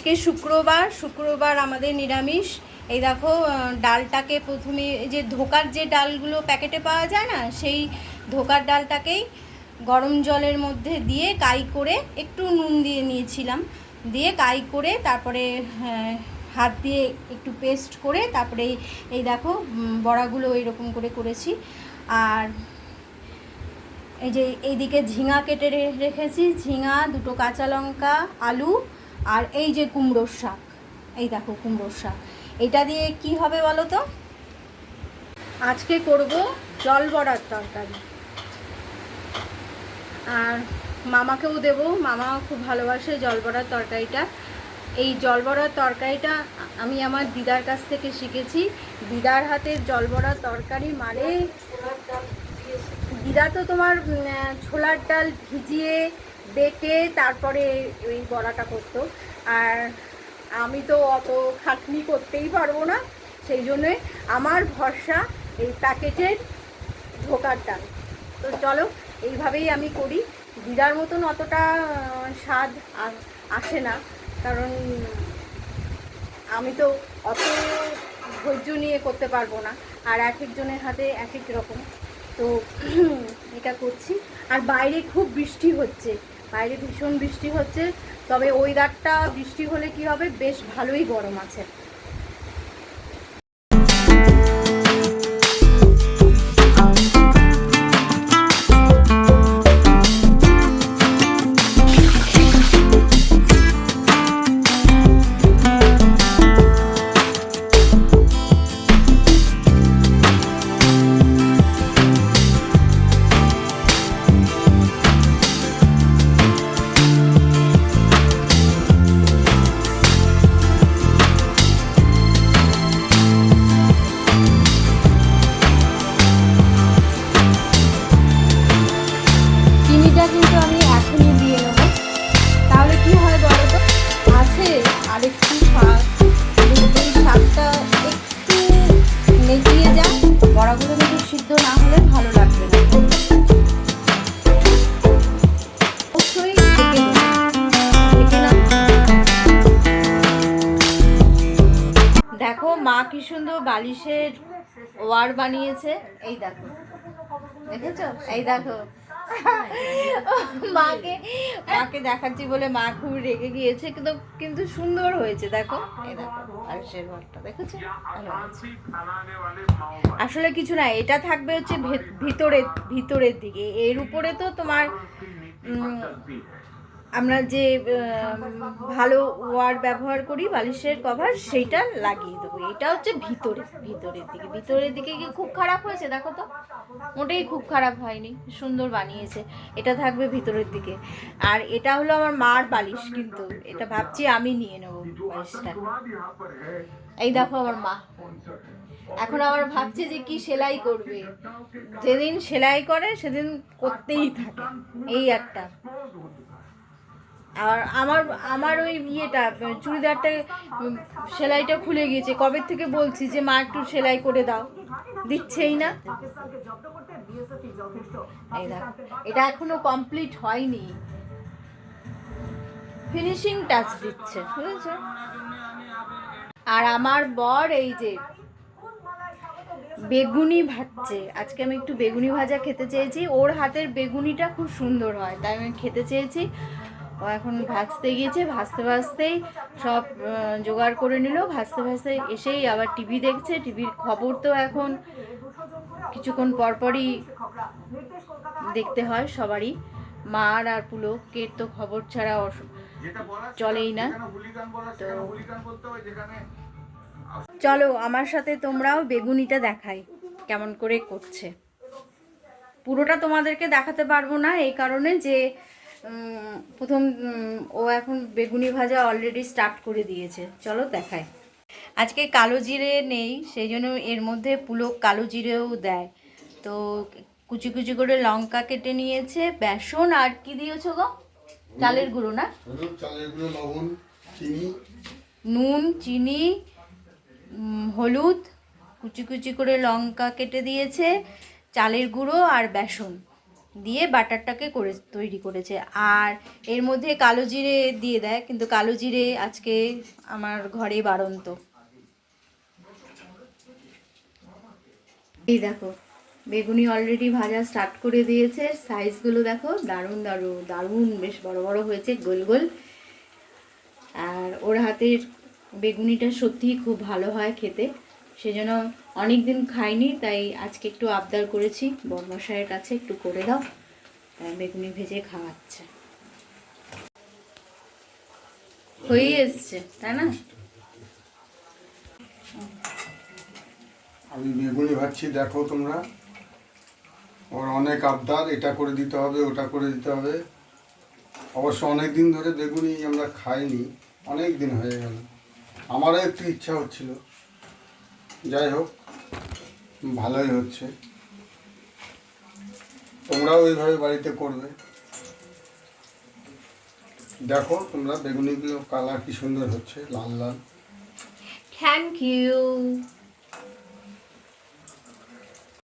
আজকে শুক্রবার শুক্রবার আমাদের নিরামিষ। এই দেখো ডালটাকে প্রথমে যে ধোকার যে ডালগুলো প্যাকেটে পাওয়া যায় না, সেই ধোকার ডালটাকেই গরম জলের মধ্যে দিয়ে কাই করে একটু নুন দিয়ে নিয়েছিলাম। দিয়ে কাই করে তারপরে হাত দিয়ে একটু পেস্ট করে তারপরে এই- দেখো বড়াগুলো এরকম করে করেছি। আর এই যে এইদিকে ঝিঙা কেটে রেখেছি। ঝিঙা, দুটো কাঁচা লঙ্কা, আলু আর এই যে কুমড়োর শাক, এই দেখো কুমড়োর শাক। এটা দিয়ে কি হবে বলো তো? আজকে করব জল বড়ার তরকারি। আর মামাকেও দেব মামা খুব ভালোবাসে জল বড়ার তরকারিটা। এই জল বড়ার তরকারিটা আমি আমার দিদার কাছ থেকে শিখেছি। দিদার হাতের জল বড়ার তরকারি মারে দিদা তো তোমার ছোলার ডাল ভিজিয়ে বেটে তারপরে ওই বড়াটা করতো। আর আমি তো অত খাটনি করতেই পারব না, সেই জন্যে আমার ভরসা এই প্যাকেটের ঢোকার ডাল তো চলো, এইভাবেই আমি করি। দিদার মতন অতটা স্বাদ আসে না। কারণ আমি তো অত ধৈর্য নিয়ে করতে পারব না। আর এক একজনের হাতে এক এক রকম। তো এটা করছি। আর বাইরে খুব বৃষ্টি হচ্ছে। বাইরে ভীষণ বৃষ্টি হচ্ছে। তবে ওয়েদারটা বৃষ্টি হলে কি হবে? বেশ ভালোই গরম আছে। কি সুন্দর বালিশের ওয়ার বানিয়েছে। এই দেখো। দেখেছ? এই দেখো। মাকে মাকে দেখাচ্ছি বলে মা খুব রেগে গিয়েছে, কিন্তু কিন্তু সুন্দর হয়েছে, দেখো। এই দেখো, বালিশের ওয়ারটা, দেখেছ? আসলে কিছু না, এটা থাকবে হচ্ছে ভিতরের ভিতরের দিকে। এর উপরে তো তোমার আমরা যে ভালো ওয়ার ব্যবহার করি, বালিশের কভার, সেইটা লাগিয়ে দেবো। এটা হচ্ছে ভিতরে, ভিতরের দিকে। ভিতরের দিকে কি খুব খারাপ হয়েছে, দেখো তো। মোটেই খুব খারাপ হয়নি, সুন্দর বানিয়েছে। এটা থাকবে ভিতরের দিকে। আর এটা হলো আমার মার বালিশ কিন্তু। এটা ভাবছি আমি নিয়ে নেব বালিশটা। এই দেখো আমার মা। এখন আবার ভাবছে যে কি সেলাই করবে। যেদিন সেলাই করে, সেদিন করতেই থাকে। এই একটা। আর আমার আমার ওই ইয়েটা, চুড়িদারটা সেলাইটা খুলে গিয়েছে। কবে থেকে বলছি যে, মা, একটু সেলাই করে দাও। দিচ্ছেই না। এই এটা এখনও কমপ্লিট হয়নি। ফিনিশিং টাচ দিচ্ছে, বুঝেছ? আর আমার বর এই যে, বেগুনি ভাজছে। আজকে আমি একটু বেগুনি ভাজা খেতে চেয়েছি। ওর হাতের বেগুনিটা খুব সুন্দর হয়, তাই আমি খেতে চেয়েছি। ও এখন ভাজতে গিয়েছে ভাজতে ভাজতেই সব জোগাড় করে নিল ভাজতে ভাজতে এসেই আবার টিভি দেখছে টিভির খবর তো এখন কিছুক্ষণ পরপরই দেখতে হয় সবারই মার আর পুলকের তো খবর ছাড়া চলেই না। তো চলো আমার সাথে তোমরাও বেগুনিটা দেখাই কেমন করে করছে। পুরোটা তোমাদেরকে দেখাতে পারব না এই কারণে যে প্রথম ও এখন বেগুনি ভাজা অলরেডি স্টার্ট করে দিয়েছে। চলো দেখায় আজকে কালো জিরে নেই সেই জন্য এর মধ্যে পুলক কালো জিরেও দেয়। তো কুচি কুচি করে লঙ্কা কেটে নিয়েছে বেসন আর কি দিয়েছ গো? চালের গুঁড়ো না? চালের গুঁড়ো লবণ চিনি। নুন চিনি হলুদ কুচি কুচি করে লঙ্কা কেটে দিয়েছে চালের গুঁড়ো আর বেসন। দিয়ে বাটারটাকে করে তৈরি করেছে। আর এর মধ্যে কালো জিরে দিয়ে দেয়, কিন্তু কালো জিরে আজকে আমার ঘরে বাড়ন্ত। এই দেখো, বেগুনি অলরেডি ভাজা স্টার্ট করে দিয়েছে। সাইজগুলো দেখো, দারুণ দারুণ দারুণ, বেশ বড় বড় হয়েছে, গোল গোল। আর ওর হাতের বেগুনিটা সত্যিই খুব ভালো হয় খেতে। সেজন্য অনেক দিন খাইনি, তাই আজকে একটু আবদার করেছি। বর্মশাইয়ের কাছে একটু করে দাও। বেগুনি ভেজে খাওয়াচ্ছে। হয়ে এসছে, তাই না? আমি বেগুনি ভাজছি, দেখো তোমরা। ওর অনেক আবদার, এটা করে দিতে হবে, ওটা করে দিতে হবে। অবশ্য অনেক দিন ধরে বেগুনি আমরা খাইনি অনেক দিন হয়ে গেল। আমারও একটু ইচ্ছা হচ্ছিল। যাই হোক ভালোই হচ্ছে। তোমরাও এইভাবে বাড়িতে করবে। দেখো তোমরা বেগুনিগুলো কালার কি সুন্দর হচ্ছে, লাল লাল। Thank you